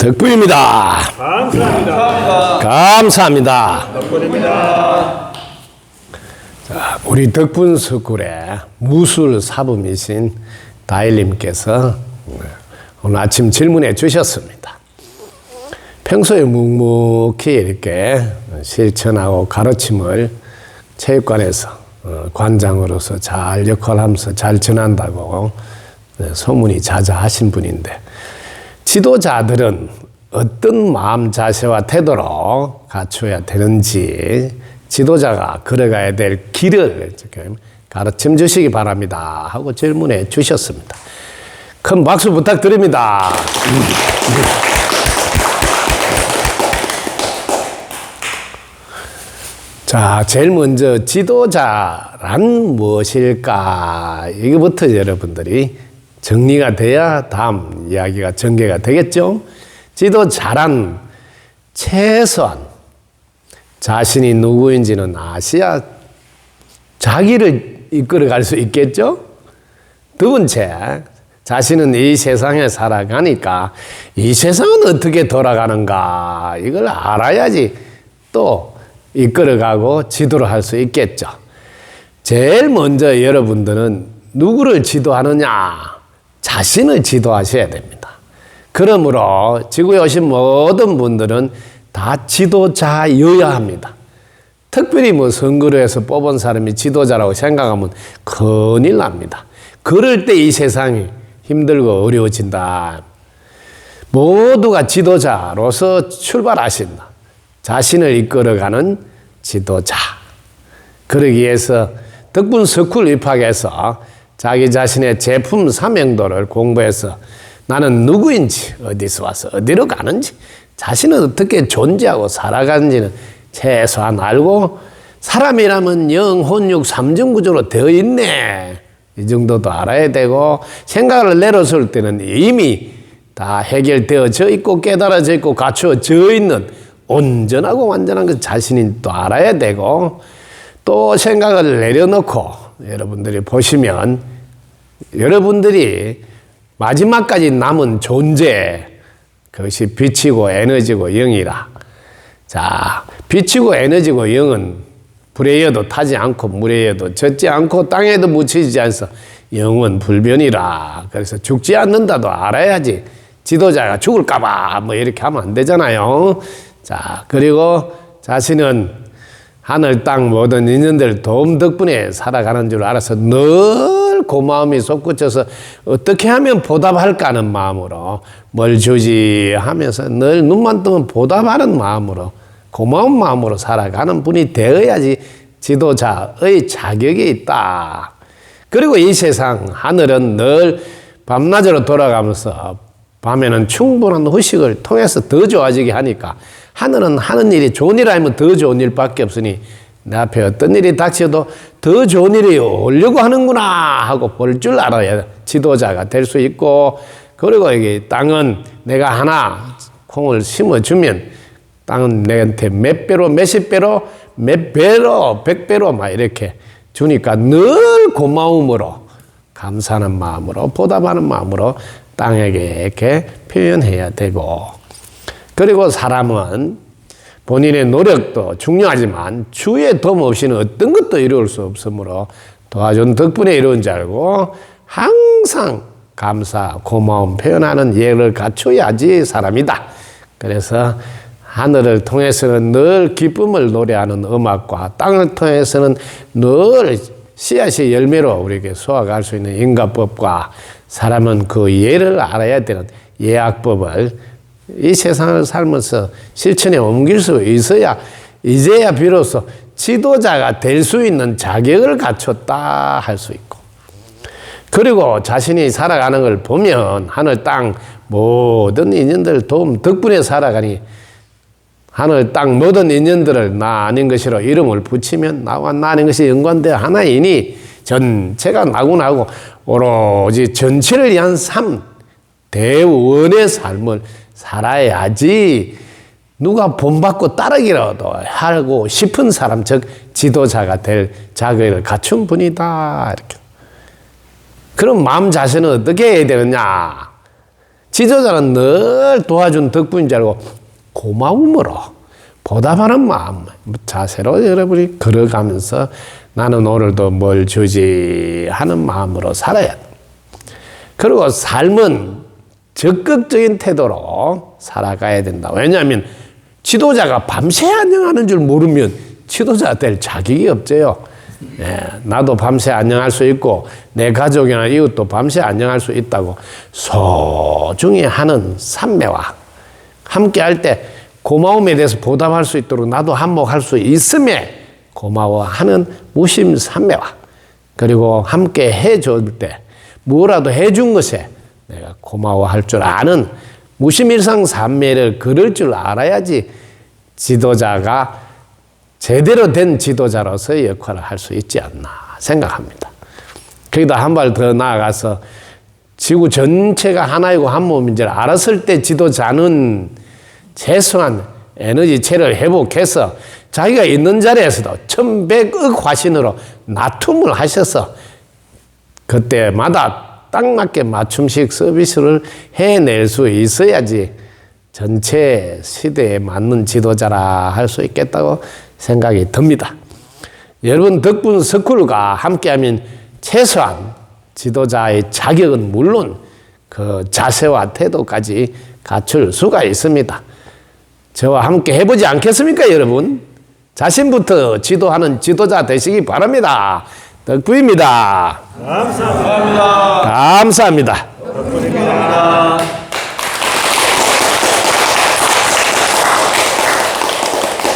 덕분입니다. 감사합니다. 감사합니다. 덕분입니다. 자, 우리 덕분 석굴의 무술 사범이신 다일님께서 오늘 아침 질문해 주셨습니다. 평소에 묵묵히 이렇게 실천하고 가르침을 체육관에서 어, 관장으로서 잘 역할하면서 잘 전한다고 네, 소문이 자자하신 분인데 지도자들은 어떤 마음 자세와 태도로 갖춰야 되는지 지도자가 걸어가야 될 길을 가르침 주시기 바랍니다 하고 질문해 주셨습니다. 큰 박수 부탁드립니다. 자, 제일 먼저 지도자란 무엇일까? 이거부터 여러분들이 정리가 돼야 다음 이야기가 전개가 되겠죠? 지도자란 최소한 자신이 누구인지는 아셔야 자기를 이끌어 갈 수 있겠죠? 두 번째, 자신은 이 세상에 살아가니까 이 세상은 어떻게 돌아가는가 이걸 알아야지 또 이끌어가고 지도를 할 수 있겠죠. 제일 먼저 여러분들은 누구를 지도하느냐? 자신을 지도하셔야 됩니다. 그러므로 지구에 오신 모든 분들은 다 지도자여야 합니다. 특별히 뭐 선거를 해서 뽑은 사람이 지도자라고 생각하면 큰일 납니다. 그럴 때 이 세상이 힘들고 어려워진다. 모두가 지도자로서 출발하신다. 자신을 이끌어가는 지도자. 그러기 위해서 덕분 스쿨 입학해서 자기 자신의 제품 사명도를 공부해서 나는 누구인지, 어디서 와서 어디로 가는지, 자신은 어떻게 존재하고 살아가는지는 최소한 알고 사람이라면 영, 혼육, 삼중 구조로 되어 있네. 이 정도도 알아야 되고 생각을 내려설 때는 이미 다 해결되어져 있고 깨달아져 있고 갖추어져 있는 온전하고 완전한 그 자신인 또 알아야 되고 또 생각을 내려놓고 여러분들이 보시면 여러분들이 마지막까지 남은 존재 그것이 빛이고 에너지고 영이라. 자 빛이고 에너지고 영은 불에 이어도 타지 않고 물에 이어도 젖지 않고 땅에도 묻히지 않서 영은 불변이라. 그래서 죽지 않는다도 알아야지. 지도자가 죽을까봐 뭐 이렇게 하면 안 되잖아요. 자 그리고 자신은 하늘 땅 모든 인연들 도움 덕분에 살아가는 줄 알아서 늘 고마움이 솟구쳐서 어떻게 하면 보답할까 하는 마음으로 뭘 주지 하면서 늘 눈만 뜨면 보답하는 마음으로 고마운 마음으로 살아가는 분이 되어야지 지도자의 자격이 있다. 그리고 이 세상 하늘은 늘 밤낮으로 돌아가면서 밤에는 충분한 휴식을 통해서 더 좋아지게 하니까 하늘은 하는 일이 좋은 일 아니면 더 좋은 일밖에 없으니 내 앞에 어떤 일이 닥쳐도 더 좋은 일이 오려고 하는구나 하고 볼 줄 알아야 지도자가 될 수 있고 그리고 여기 땅은 내가 하나 콩을 심어주면 땅은 내한테 몇 배로 몇십 배로 몇 배로 백 배로 막 이렇게 주니까 늘 고마움으로 감사하는 마음으로 보답하는 마음으로 땅에게 이렇게 표현해야 되고 그리고 사람은 본인의 노력도 중요하지만 주의 도움 없이는 어떤 것도 이루어질 수 없으므로 도와준 덕분에 이루어진 줄 알고 항상 감사, 고마움 표현하는 예를 갖춰야지 사람이다. 그래서 하늘을 통해서는 늘 기쁨을 노래하는 음악과 땅을 통해서는 늘 씨앗이 열매로 우리에게 수확할 수 있는 인과법과 사람은 그 예를 알아야 되는 예약법을 이 세상을 살면서 실천에 옮길 수 있어야 이제야 비로소 지도자가 될 수 있는 자격을 갖췄다 할 수 있고. 그리고 자신이 살아가는 걸 보면 하늘 땅 모든 인연들 도움 덕분에 살아가니 하늘 땅 모든 인연들을 나 아닌 것이로 이름을 붙이면 나와 나 아닌 것이 연관되어 하나이니 전체가 나고 나고 오로지 전체를 위한 삶 대원의 삶을 살아야지 누가 본받고 따르기라도 하고 싶은 사람 즉 지도자가 될 자격을 갖춘 분이다 이렇게. 그럼 마음 자세는 어떻게 해야 되느냐? 지도자는 늘 도와준 덕분인 줄 알고 고마움으로 보답하는 마음, 자세로 여러분이 걸어가면서 나는 오늘도 뭘 주지 하는 마음으로 살아야 돼. 그리고 삶은 적극적인 태도로 살아가야 된다. 왜냐하면 지도자가 밤새 안녕하는 줄 모르면 지도자 될 자격이 없어요. 예, 나도 밤새 안녕할 수 있고 내 가족이나 이웃도 밤새 안녕할 수 있다고 소중히 하는 삼매와 함께 할 때 고마움에 대해서 보답할 수 있도록 나도 한몫할 수 있음에 고마워하는 무심 삼매와 그리고 함께 해줄 때 뭐라도 해준 것에 내가 고마워할 줄 아는 무심일상 삼매를 걸을 줄 알아야지 지도자가 제대로 된 지도자로서의 역할을 할 수 있지 않나 생각합니다. 거기다 한 발 더 나아가서 지구 전체가 하나이고 한 몸인지를 알았을 때 지도자는 최소한 에너지체를 회복해서 자기가 있는 자리에서도 천백억 화신으로 나툼을 하셔서 그때마다 딱 맞게 맞춤식 서비스를 해낼 수 있어야지 전체 시대에 맞는 지도자라 할 수 있겠다고 생각이 듭니다. 여러분 덕분 스쿨과 함께하면 최소한 지도자의 자격은 물론 그 자세와 태도까지 갖출 수가 있습니다. 저와 함께 해보지 않겠습니까, 여러분? 자신부터 지도하는 지도자 되시기 바랍니다. 덕구입니다. 감사합니다. 감사합니다. 덕분입니다.